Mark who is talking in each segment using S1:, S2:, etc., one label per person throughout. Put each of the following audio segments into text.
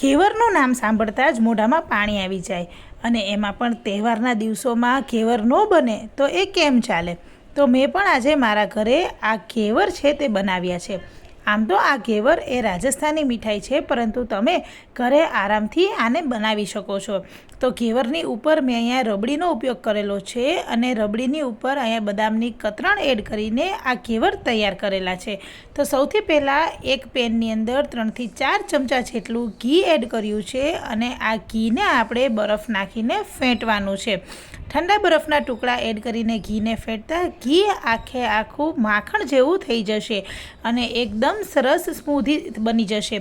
S1: ઘેવરનું નામ સાંભળતા જ મોઢામાં પાણી આવી જાય અને એમાં પણ તહેવારના દિવસોમાં ઘેવર ન બને તો એ કેમ ચાલે? તો મેં પણ આજે મારા ઘરે આ ઘેવર છે તે બનાવ્યા છે. આમ તો આ ઘેવર એ રાજસ્થાની મીઠાઈ છે, પરંતુ તમે ઘરે આરામથી આને બનાવી શકો છો. તો ઘેવરની ઉપર મેં અહીંયા રબડીનો ઉપયોગ કરેલો છે અને રબડીની ઉપર અહીંયા બદામની કતરણ એડ કરીને આ ઘેવર તૈયાર કરેલા છે. તો સૌથી પહેલાં એક પેનની અંદર ત્રણથી ચાર ચમચા જેટલું ઘી એડ કર્યું છે અને આ ઘીને આપણે બરફ નાખીને ફેંટવાનું છે. ઠંડા બરફના ટુકડા એડ કરીને ઘીને ફેંટતા ઘી આખે આખું માખણ જેવું થઈ જશે અને એકદમ સરસ સ્મૂધી બની જશે.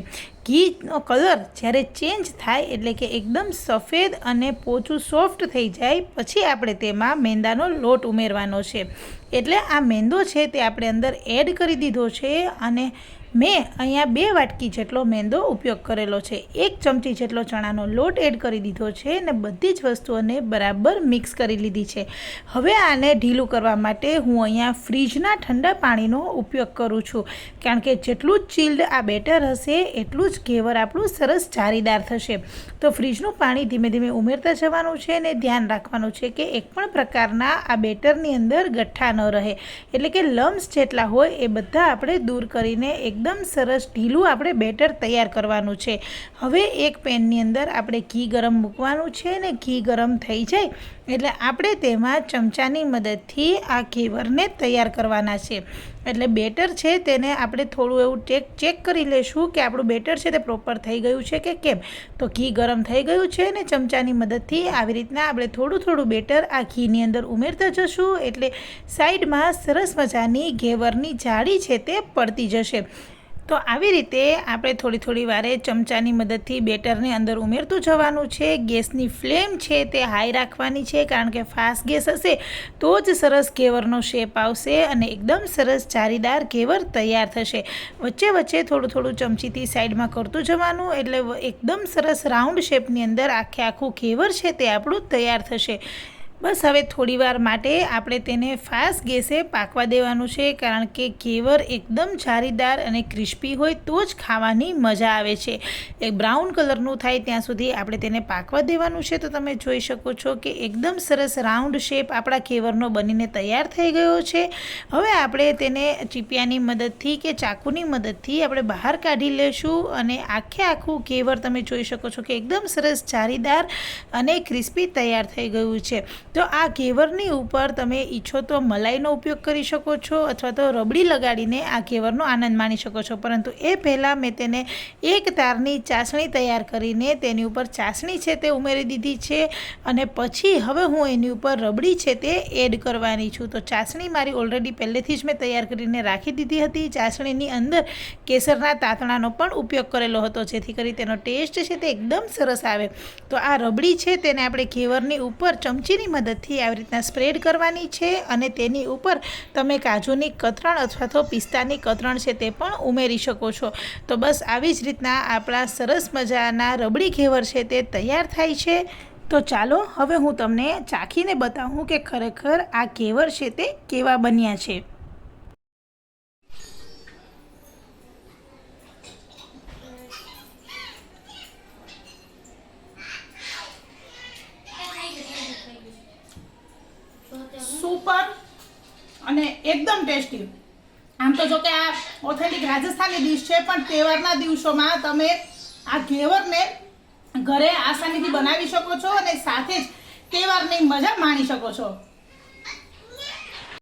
S1: ઘીનો કલર જ્યારે ચેન્જ થાય એટલે કે એકદમ સફેદ અને પોચું સોફ્ટ થઈ જાય, પછી આપણે તેમાં મેંદાનો લોટ ઉમેરવાનો છે. એટલે આ મેંદો છે તે આપણે અંદર એડ કરી દીધો છે અને મેં અહીંયા બે વાટકી જેટલો મેંદો ઉપયોગ કરેલો છે. એક ચમચી જેટલો ચણાનો લોટ એડ કરી દીધો છે અને બધી જ વસ્તુઓને બરાબર મિક્સ કરી લીધી છે. હવે આને ઢીલું કરવા માટે હું અહીંયા ફ્રીજના ઠંડા પાણીનો ઉપયોગ કરું છું. કારણ કે જેટલું જ ચિલ્ડ આ બેટર હશે, એટલું જ ઘેવર આપણું સરસ જારીદાર થશે. તો ફ્રીજનું પાણી ધીમે ધીમે ઉમેરતા જવાનું છે અને ધ્યાન રાખવાનું છે કે એક પણ પ્રકારના આ બેટરની અંદર ગઠ્ઠા ન રહે. એટલે કે લમ્સ જેટલા હોય એ બધા આપણે દૂર કરીને એકદમ સરસ ઢીલું આપણે બેટર તૈયાર કરવાનું છે. હવે એક પેનની અંદર આપણે ઘી ગરમ મૂકવાનું છે ને ઘી ગરમ થઈ જાય એટલે આપણે તેમાં ચમચાની મદદથી આ ઘેવરને તૈયાર કરવાના છે. એટલે બેટર છે તેને આપણે થોડું એવું ચેક ચેક કરી લઈશું કે આપણું બેટર છે તે પ્રોપર થઈ ગયું છે કે કેમ. તો ઘી ગરમ થઈ ગયું છે ને ચમચાની મદદથી આવી રીતના આપણે થોડું થોડું બેટર આ ઘીની અંદર ઉમેરતા જશું એટલે સાઈડમાં સરસ મજાની ઘેવરની જાળી છે તે પડતી જશે. તો આવી રીતે આપણે થોડી થોડી વારે ચમચાની મદદથી બેટરને અંદર ઉમેરતું જવાનું છે. ગેસની ફ્લેમ છે તે હાઈ રાખવાની છે કારણ કે ફાસ્ટ ગેસ હશે તો જ સરસ ઘેવરનો શેપ આવશે અને એકદમ સરસ જારીદાર ઘેવર તૈયાર થશે. વચ્ચે વચ્ચે થોડું થોડું ચમચીથી સાઈડમાં કરતું જવાનું એટલે એકદમ સરસ રાઉન્ડ શેપની અંદર આખે આખું ઘેવર છે તે આપણું તૈયાર થશે. બસ હવે થોડીવાર માટે આપણે તેને ફાસ્ટ ગેસે પાકવા દેવાનું છે, કારણ કે ઘેવર એકદમ જારીદાર અને ક્રિસ્પી હોય તો જ ખાવાની મજા આવે છે. એક બ્રાઉન કલરનું થાય ત્યાં સુધી આપણે તેને પાકવા દેવાનું છે. તો તમે જોઈ શકો છો કે એકદમ સરસ રાઉન્ડ શેપ આપણા ઘેવરનો બનીને તૈયાર થઈ ગયો છે. હવે આપણે તેને ચીપિયાની મદદથી કે ચાકુની મદદથી આપણે બહાર કાઢી લેશું અને આખે આખું ઘેવર તમે જોઈ શકો છો કે એકદમ સરસ જારીદાર અને ક્રિસ્પી તૈયાર થઈ ગયું છે. તો આ ઘેવરની ઉપર તમે ઈચ્છો તો મલાઈનો ઉપયોગ કરી શકો છો અથવા તો રબડી લગાડીને આ ઘેવરનો આનંદ માણી શકો છો. પરંતુ એ પહેલાં મેં તેને એક તારની ચાસણી તૈયાર કરીને તેની ઉપર ચાસણી છે તે ઉમેરી દીધી છે અને પછી હવે હું એની ઉપર રબડી છે તે એડ કરવાની છું. તો ચાસણી મારી ઓલરેડી પહેલેથી જ મેં તૈયાર કરીને રાખી દીધી હતી. ચાસણીની અંદર કેસરના તાતણાનો પણ ઉપયોગ કરેલો હતો, જેથી કરી તેનો ટેસ્ટ છે તે એકદમ સરસ આવે. તો આ રબડી છે તેને આપણે ઘેવરની ઉપર ચમચીની મદદથી આવી રીતના સ્પ્રેડ કરવાની છે અને તેની ઉપર તમે કાજુની કતરણ અથવા તો પિસ્તાની કતરણ છે તે પણ ઉમેરી શકો છો. તો બસ આવી જ રીતના આપણા સરસ મજાના રબડી ઘેવર છે તે તૈયાર થાય છે. તો ચાલો હવે હું તમને ચાખીને બતાવું કે ખરેખર આ ઘેવર છે તે કેવા બન્યા છે. અને એકદમ ટેસ્ટી. આમ તો જો કે આ ઓથેન્ટિક રાજસ્થાની ડીશ છે, પણ તહેવારના દિવસોમાં તમે આ ઘેવરને ઘરે આસાનીથી બનાવી શકો છો અને સાથે જ તહેવારની મજા માણી શકો છો.